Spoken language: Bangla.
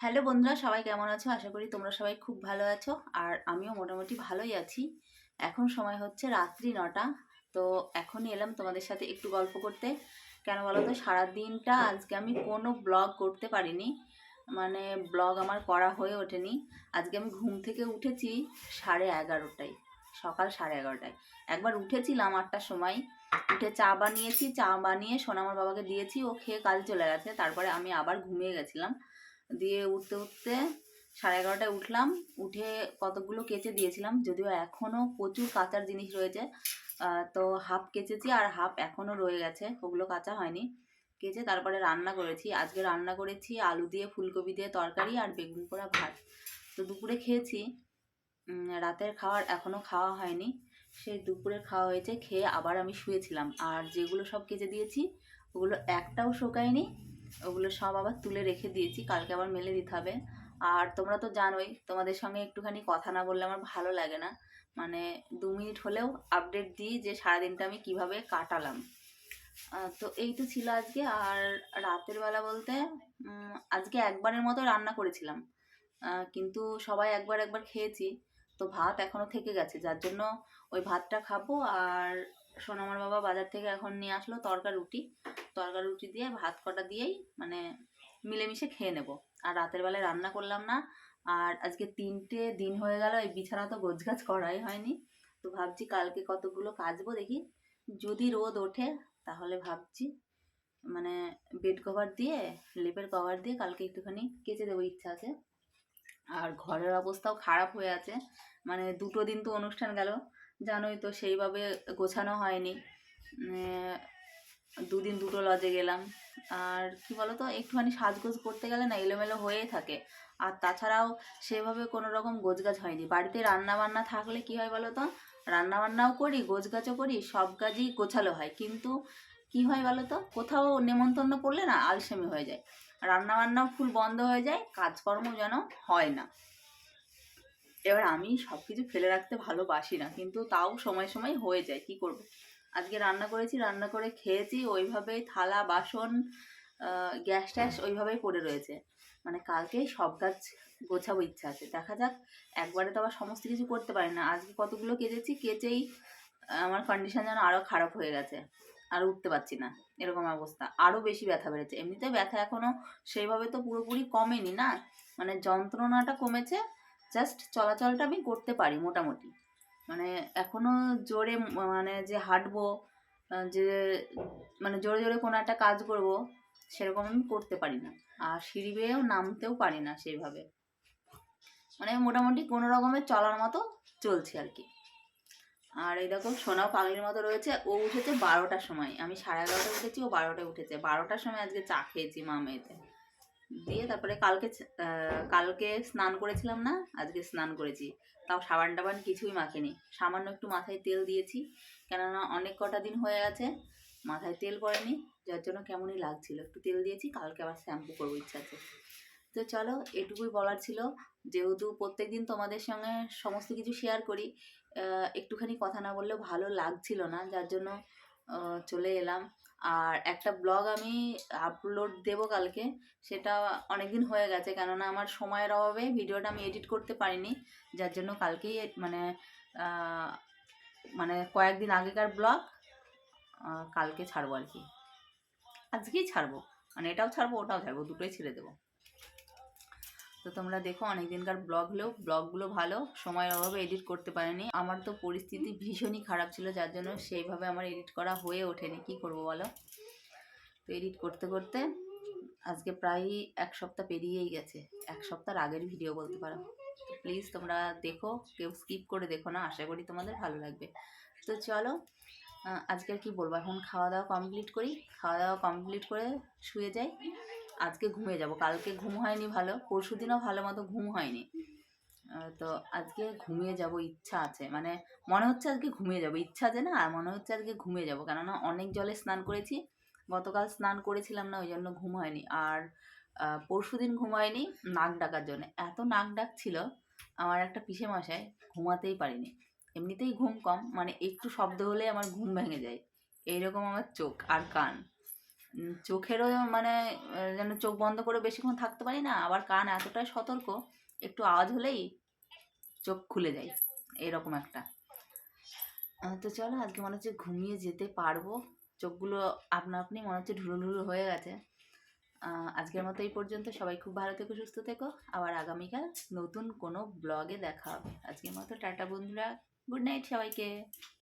হ্যালো বন্ধুরা, সবাই কেমন আছো? আশা করি তোমরা সবাই খুব ভালো আছো। আর আমিও মোটামুটি ভালোই আছি। এখন সময় হচ্ছে রাত্রি নটা। তো এখনই এলাম তোমাদের সাথে একটু গল্প করতে। কেন বলো তো, সারাদিনটা আজকে আমি কোনো ব্লগ করতে পারিনি। মানে ব্লগ আমার করা হয়ে ওঠেনি। আজকে আমি ঘুম থেকে উঠেছি সাড়ে এগারোটায়, সকাল সাড়ে এগারোটায়। একবার উঠেছিলাম আটটার সময়। উঠে চা বানিয়েছি, চা বানিয়ে সোনামার বাবাকে দিয়েছি, ও খেয়ে কাজ চলে গেছে। তারপরে আমি আবার ঘুমিয়ে গেছিলাম। দিয়ে উঠতে উঠতে সাড়ে এগারোটায় উঠলাম। উঠে কতগুলো কেচে দিয়েছিলাম, যদিও এখনও প্রচুর কাঁচার জিনিস রয়েছে। তো হাফ কেচেছি আর হাফ এখনও রয়ে গেছে, ওগুলো কাঁচা হয়নি। কেচে তারপরে রান্না করেছি। আজকে রান্না করেছি আলু দিয়ে, ফুলকপি দিয়ে তরকারি আর বেগুন পোড়া ভাত। তো দুপুরে খেয়েছি। রাতের খাওয়ার এখনও খাওয়া হয়নি। সেই দুপুরে খাওয়া হয়েছে, খেয়ে আবার আমি শুয়েছিলাম। আর যেগুলো সব কেচে দিয়েছি, ওগুলো একটাও শোকায়নি। ওগুলো সব আবার তুলে রেখে দিয়েছি, কালকে আবার মেলে দিতে হবে। আর তোমরা তো জানোই, তোমাদের সঙ্গে একটুখানি কথা না বললে আমার ভালো লাগে না। মানে দু মিনিট হলেও আপডেট দিই যে সারাদিনটা আমি কীভাবে কাটালাম। তো এই তো ছিল আজকে। আর রাতের বেলা বলতে আজকে একবারের মতো রান্না করেছিলাম। কিন্তু সবাই একবার একবার খেয়েছি, তো ভাত এখনও থেকে গেছে। যার জন্য ওই ভাতটা খাব আর সোনামার বাবা বাজার থেকে এখন নিয়ে আসলো তরকা রুটি। তরকা রুটি দিয়ে ভাত কটা দিয়েই মানে মিলেমিশে খেয়ে নেব। আর রাতের বেলায় রান্না করলাম না। আর আজকে তিনটে দিন হয়ে গেল, এই বিছানা তো গোছগাছ করাই হয়নি। তো ভাবছি কালকে কতগুলো কাচবো দেখি। যদি রোদ ওঠে, তাহলে ভাবছি মানে বেড কভার দিয়ে, লেপের কভার দিয়ে কালকে একটুখানি কেচে দেবো ইচ্ছা আছে। আর ঘরের অবস্থাও খারাপ হয়ে আছে। মানে দুটো দিন তো অনুষ্ঠান গেল। জানোই তো সেইভাবে গোছানো হয়নি। দুদিন দুটো লজে গেলাম। আর কি বলতো, একটুখানি সাজগোজ করতে গেলে না এলোমেলো হয়েই থাকে। আর তাছাড়াও সেভাবে কোনো রকম গোছগাছ হয়নি। বাড়িতে রান্না বান্না থাকলে কি হয় বলো তো রান্না বান্নাও করি, গোছগাছও করি, সব কাজই গোছালো হয়। কিন্তু কি হয় বলো তো কোথাও নেমন্তন্ন পড়লে না আলসেমি হয়ে যায়। রান্না বান্নাও ফুল বন্ধ হয়ে যায় কাজকর্ম যেন হয় না। এবার আমি সব কিছু ফেলে রাখতে ভালোবাসি না, কিন্তু তাও সময় সময় হয়ে যায়, কি করব? আজকে রান্না করেছি, রান্না করে খেয়েছি ওইভাবেই থালা, বাসন গ্যাস ট্যাস ওইভাবেই পড়ে রয়েছে। মানে কালকেই সব কাজ গোছাবো ইচ্ছা আছে। দেখা যাক, একবারে তো আবার সমস্ত কিছু করতে পারি না। আজকে কতগুলো কেচেছি, কেচেই আমার কন্ডিশন যেন আরও খারাপ হয়ে গেছে, আর উঠতে পারছি না, এরকম অবস্থা। আরও বেশি ব্যথা বেড়েছে। এমনিতে ব্যথা এখনও সেইভাবে তো পুরোপুরি কমেনি না? মানে যন্ত্রণাটা কমেছে জাস্ট চলাচলটা আমি করতে পারি মোটামুটি। মানে এখনও জোরে মানে যে হাঁটবো যে মানে জোরে জোরে কোনো একটা কাজ করব, সেরকম আমি করতে পারি না। আর সিঁড়ি বেয়েও নামতেও পারি না সেইভাবে মানে মোটামুটি কোনো রকমের চলার মতো চলছে আর কি। আর এই দেখো সোনাও পাগলির মতো রয়েছে, ও উঠেছে বারোটার সময়। আমি সাড়ে এগারোটায় উঠেছি, ও বারোটায় উঠেছে। বারোটার সময় আজকে চা খেয়েছি মা মেয়েতে। দিয়ে তারপরে কালকে কালকে স্নান করেছিলাম না, আজকে স্নান করেছি। তাও সাবান টাবান কিছুই মাখিনি। সামান্য একটু মাথায় তেল দিয়েছি, কেননা অনেক কটা দিন হয়ে গেছে, মাথায় তেল পড়েনি, যার জন্য কেমনই লাগছিল। একটু তেল দিয়েছি, কালকে আবার শ্যাম্পু করব, ইচ্ছা আছে। তো চলো, এটুকুই বলার ছিল। যেহেতু প্রত্যেক দিন তোমাদের সঙ্গে সমস্ত কিছু শেয়ার করি একটুখানি কথা না বললেও ভালো লাগছিল না, যার জন্য চলে এলাম। আর একটা ব্লগ আমি আপলোড দেব কালকে, সেটা অনেক দিন হয়ে গেছে, কেননা আমার সময়ের অভাবে ভিডিওটা আমি এডিট করতে পারিনি, যার জন্য কালকেই মানে মানে কয়েকদিন আগেকার ব্লগ কালকে ছাড়বো আর কি। আজকেই ছাড়বো মানে এটাও ছাড়বো, ওটাও ছাড়বো, দুটোই ছেড়ে দেবো। তো তোমরা দেখো অনেক দিনকার ব্লগ হলেও ব্লগগুলো ভালো, সময়ের অভাবে এডিট করতে পারিনি। আমার তো পরিস্থিতি ভীষণই খারাপ ছিল, যার জন্য সেইভাবে আমার এডিট করা হয়ে ওঠেনি। কি করব বলো? তো এডিট করতে করতে আজকে প্রায় এক সপ্তাহ পেরিয়েই গেছে। এক সপ্তাহের আগের ভিডিও বলতে পারো। প্লিজ তোমরা দেখো, কেউ স্কিপ করে দেখো না, আশা করি তোমাদের ভালো লাগবে। তো চলো আজকে আর কি বলব? এখন খাওয়া দাওয়া কমপ্লিট করি। খাওয়া দাওয়া কমপ্লিট করে শুয়ে যাই। আজকে ঘুমিয়ে যাব। কালকে ঘুম হয়নি ভালো পরশু দিনও ভালো মতো ঘুম হয়নি। তো আজকে ঘুমিয়ে যাব, ইচ্ছা আছে। মানে মনে হচ্ছে আজকে ঘুমিয়ে যাব, ইচ্ছা আছে না? আর মনে হচ্ছে আজকে ঘুমিয়ে যাব। কেননা অনেক জলে স্নান করেছি, গতকাল স্নান করেছিলাম না, ওই জন্য ঘুম হয়নি। আর পরশু দিন ঘুম হয়নি, নাক ডাকার জন্য। এত নাক ডাক ছিল, আমার একটা পিসে মশাই ঘুমাতেই পারিনি। এমনিতেই ঘুম কম মানে একটু শব্দ হলে আমার ঘুম ভেঙে যায়। এইরকম আমার চোখ আর কান। চোখেরও মানে যেন চোখ বন্ধ করে বেশিক্ষণ থাকতে পারি না, আবার কান এতটাই সতর্ক, একটু আওয়াজ হলেই চোখ খুলে যায়, এরকম একটা। তো চলো, আজকে মনে হচ্ছে ঘুমিয়ে যেতে পারব, চোখগুলো আপনা আপনি মনে হচ্ছে ঢুলু ঢুলু হয়ে গেছে। আজকের মতো এই পর্যন্ত, সবাই খুব ভালো থেকো, সুস্থ থেকো, আবার আগামীকাল নতুন কোনো ব্লগে দেখা হবে। আজকের মতো টাটা বন্ধুরা, গুড নাইট সবাইকে।